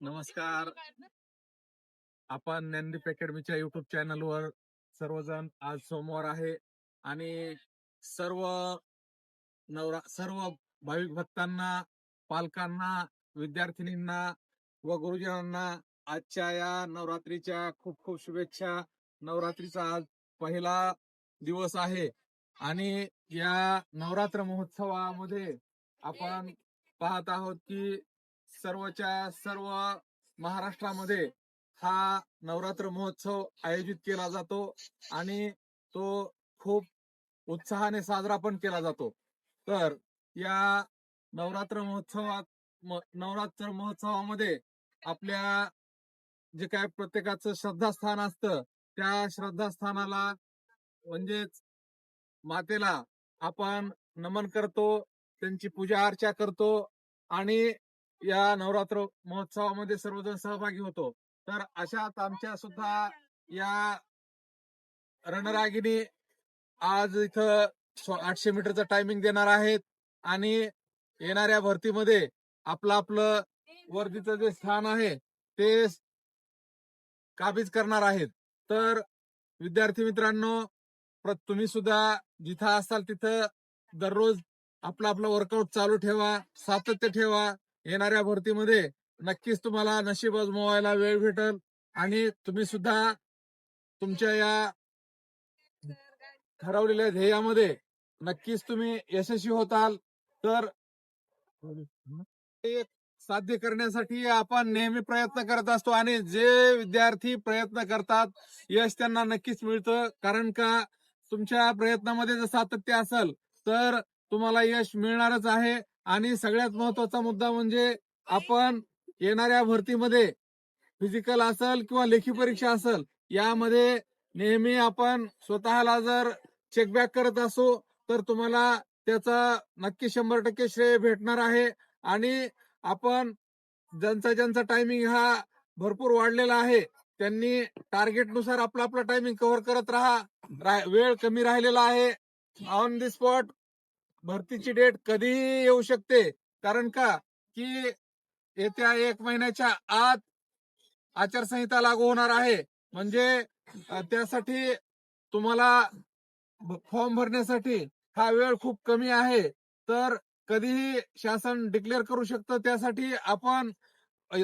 नमस्कार. आपण ज्ञानदीप अकॅडमीच्या युट्यूब चॅनलवर सर्वजण आज सोमवार आहे आणि सर्व नवरा सर्व भाविक भक्तांना पालकांना विद्यार्थिनींना व गुरुजनांना आजच्या या नवरात्रीच्या खूप खूप शुभेच्छा. नवरात्रीचा आज पहिला दिवस आहे आणि या नवरात्र महोत्सवामध्ये आपण पाहत आहोत की सर्वच्या सर्व महाराष्ट्रामध्ये हा नवरात्र महोत्सव आयोजित केला जातो आणि तो खूप उत्साहाने साजरा पण केला जातो. तर या नवरात्र महोत्सवात नवरात्र महोत्सवामध्ये आपल्या जे काय प्रत्येकाचं श्रद्धास्थान असतं त्या श्रद्धास्थानाला म्हणजेच मातेला आपण नमन करतो त्यांची पूजा अर्चा करतो आणि या नवरात्र महोत्सवामध्ये सर्वजण सहभागी होतो. तर अशात आमच्या सुद्धा या रणरागिनी आज इथं आठशे मीटरचं टायमिंग देणार आहेत आणि येणाऱ्या भरतीमध्ये आपलं आपलं वर्दीचं जे स्थान आहे ते काबीज करणार आहेत. तर विद्यार्थी मित्रांनो तुम्ही सुद्धा जिथं असाल तिथं दररोज आपलं आपलं वर्कआउट चालू ठेवा सातत्य ठेवा. येणाऱ्या भरतीमध्ये नक्कीच तुम्हाला नशीब आजमावायला वेळ भेटल आणि तुम्ही सुद्धा तुमच्या या ठरवलेल्या ध्येयामध्ये नक्कीच तुम्ही यशस्वी होताल. तर साध्य करण्यासाठी आपण नेहमी प्रयत्न करत असतो आणि जे विद्यार्थी प्रयत्न करतात यश त्यांना नक्कीच मिळतं. कारण का? तुमच्या प्रयत्नामध्ये जर सातत्य असेल तर तुम्हाला यश मिळणारच आहे. आणि सगळ्यात महत्त्वाचा मुद्दा म्हणजे आपण येणाऱ्या भरतीमध्ये फिजिकल असेल किंवा लेखी परीक्षा असेल यामध्ये नेहमी आपण स्वतःला जर चेकबॅक करत असो तर तुम्हाला त्याचा नक्की शंभर टक्के श्रेय भेटणार आहे. आणि आपण ज्यांचा ज्यांचा टायमिंग हा भरपूर वाढलेला आहे त्यांनी टार्गेटनुसार आपला आपला टायमिंग कव्हर करत राहा. वेळ कमी राहिलेला आहे. ऑन दी स्पॉट भरतीची डेट कधीही येऊ शकते. कारण का? की येत्या एक महिन्याच्या आत आचारसंहिता लागू होणार आहे. म्हणजे त्यासाठी तुम्हाला फॉर्म भरण्यासाठी हा वेळ खूप कमी आहे. तर कधीही शासन डिक्लेअर करू शकतं. त्यासाठी आपण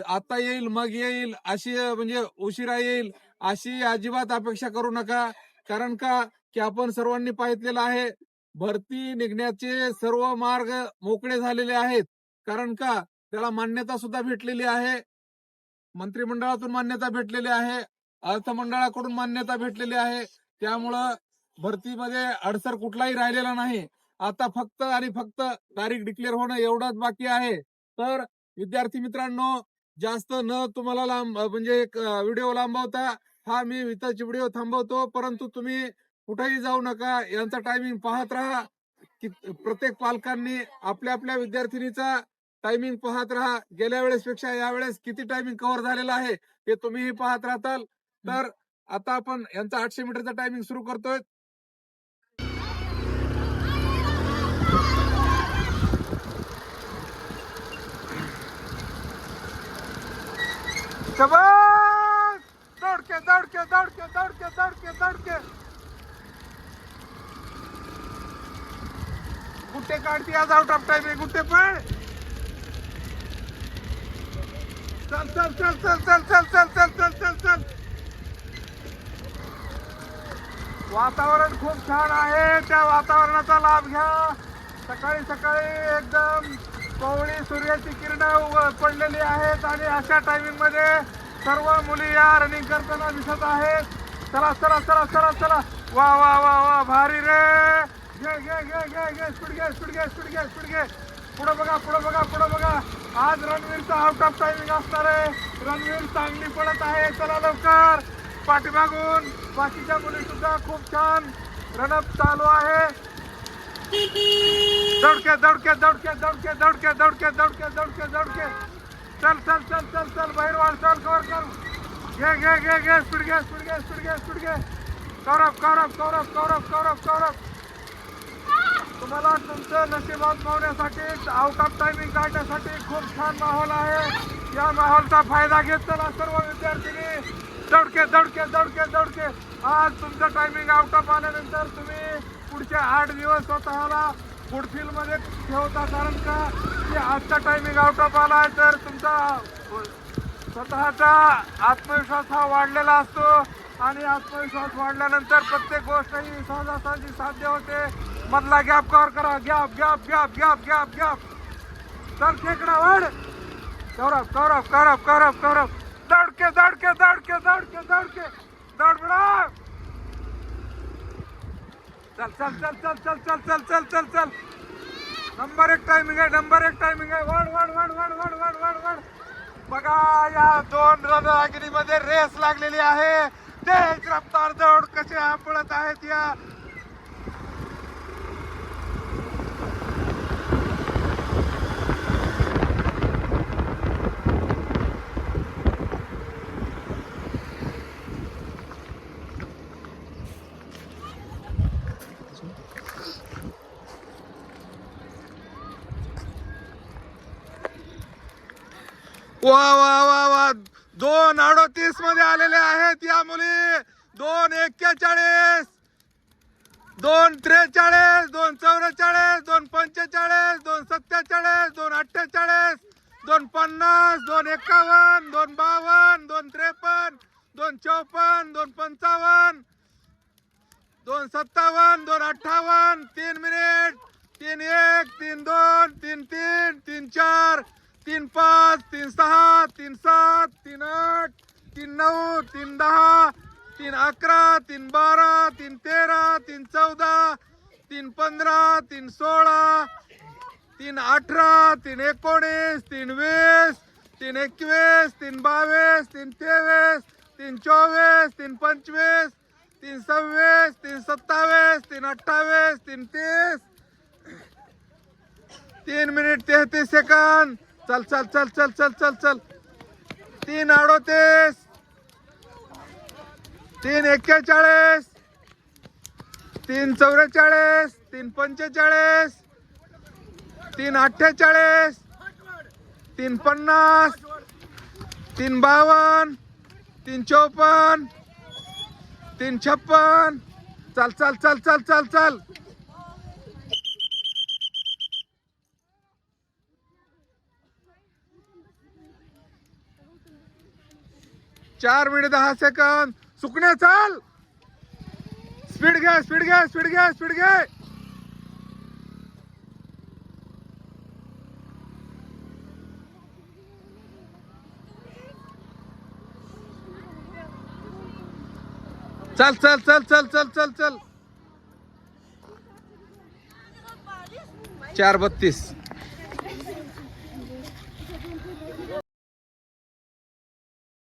आता येईल मग येईल अशी म्हणजे उशिरा येईल अशी अजिबात अपेक्षा करू नका. कारण का? की आपण सर्वांनी पाहितलेलं आहे भरती निघण्याचे सर्व मार्ग मोकळे झालेले आहेत. कारण का? त्याला मान्यता सुद्धा भेटलेली आहे. मंत्रिमंडळातून मान्यता भेटलेली आहे. अर्थमंडळाकडून मान्यता भेटलेली आहे. त्यामुळं भरतीमध्ये अडसर कुठलाही राहिलेला नाही. आता फक्त आणि फक्त तारीख डिक्लेअर होणं एवढंच बाकी आहे. तर विद्यार्थी मित्रांनो जास्त न तुम्हाला लांब म्हणजे एक व्हिडिओ लांबवता हा मी इथं व्हिडिओ थांबवतो. परंतु तुम्ही कुठेही जाऊ नका. यांचा टायमिंग पाहत राहा. की प्रत्येक पालकांनी आपल्या आपल्या विद्यार्थिनीचा टायमिंग पाहत राहा. गेल्या वेळेस पेक्षा यावेळेस किती टायमिंग कव्हर झालेला आहे हे तुम्हीही पाहत राहताल. तर आता आपण यांचा आठशे मीटरचा टायमिंग सुरू करतोय. दौड़ के दौड़ के दौड़ के दौड़ के दौड़ के दौड़ के गुट्टे काट दिया आउट ऑफ टाइम आहे गुट्टे पण चल चल चल चल चल चल चल चल चल चल चल वातावरण खूप छान आहे त्या वातावरणाचा लाभ घ्या सकाळी सकाळी एकदम कोवळी सूर्याची किरण पडलेली आहेत आणि अशा टायमिंगमध्ये सर्व मुली या रनिंग करताना दिसत आहेत चला चला चला चला चला वा वा वा वा भारी रे आज रणवीरचा आउट ऑफ़ आहे. रणवीर चांगली पडत आहे. चला लवकर. पाठीमागून बाकीच्या मुली सुद्धा खूप छान रनअप चालू आहे. दौडके दौडके दौडके दौडके दौडके दौडके दौडके दौडके दौडके. चल चल चल चल चल, बाहेर चल कवर कर. घे घे घे घे स्पीड घे स्पीड घे स्पीड घे स्पीड घे. कौरव कौरव कौरव कौरव कौरव कौरव मला तुमचं नशिबात आजमावण्यासाठी अवकाश टायमिंग काढण्यासाठी खूप छान माहोल आहे. या माहोलचा फायदा घेत चला सर्व विद्यार्थ्यांनी दडके दडके दडके दडके. आज तुमचं टायमिंग आउटअप आल्यानंतर तुम्ही पुढचे आठ दिवस स्वतःला फुडफिलमध्ये ठेवता कारण का की आजचा टायमिंग आउटअप आला आहे तर तुमचा स्वतःचा आत्मविश्वास हा वाढलेला असतो. आणि आत्मविश्वास वाढल्यानंतर प्रत्येक गोष्ट ही सहजासहजी साध्य होते. मधला गॅप कव्हर करा. Gap gap gap gap gap gap. चल खेकडा वाढ. कौरव कौरव कौरव कौरव कौरव दौडके दौडके दौडके दौडके दौडके. दौड बडा चल चल चल चल चल चल चल चल चल चल. नंबर एक टायमिंग आहे नंबर एक टायमिंग आहे. वाढ वाढ वाढ वाढ वाढ वाढ वाढ वाढ. बघा या दोन रणरागिरीमध्ये रेस लागलेली आहे. तेच रफ्तार दौड कसे पळत आहेत या वा वा वा वा. दोन अडोतीसमध्ये आलेले आहेत या मुली. दोन एक्केचाळीस. दोन त्रेचाळीस दोन चौवेचाळीस दोन पंचेचाळीस दोन सत्तेचाळीस दोन अठ्ठेचाळीस दोन पन्नास दोन एकावन्न दोन बावन्न दोन त्रेपन्न दोन चौपन्न दोन पंचावन्न दोन सत्तावन्न दोन अठ्ठावन्न तीन मिनिट तीन एक तीन दोन तीन तीन तीन चार तीन पाच तीन सहा तीन सात तीन आठ तीन नऊ तीन दहा तीन अकरा तीन बारा तीन तेरा तीन चौदा तीन पंधरा तीन सोळा तीन अठरा तीन एकोणीस तीन वीस तीन एकवीस तीन बावीस तीन तेवीस तीन चोवीस तीन पंचवीस तीन सव्वीस तीन सत्तावीस तीन अठ्ठावीस तीन तीस. तीन मिनिट तेहतीस सेकंद. चल चल चल चल चल चल चल. तीन अडोतीस. तीन एक्केचाळीस. तीन चौवेचाळीस तीन पंचेचाळीस. तीन अठ्ठेचाळीस. तीन पन्नास. तीन बावन्न तीन चौपन्न. तीन छप्पन. चल चल चल चल चल चल. चार मिनिट दहा सेकंद. सुकण्या चाल. स्पीड घे स्पीड घे स्पीड घे स्पीड घे चल चल चल चल चल चल चल. चार बत्तीस.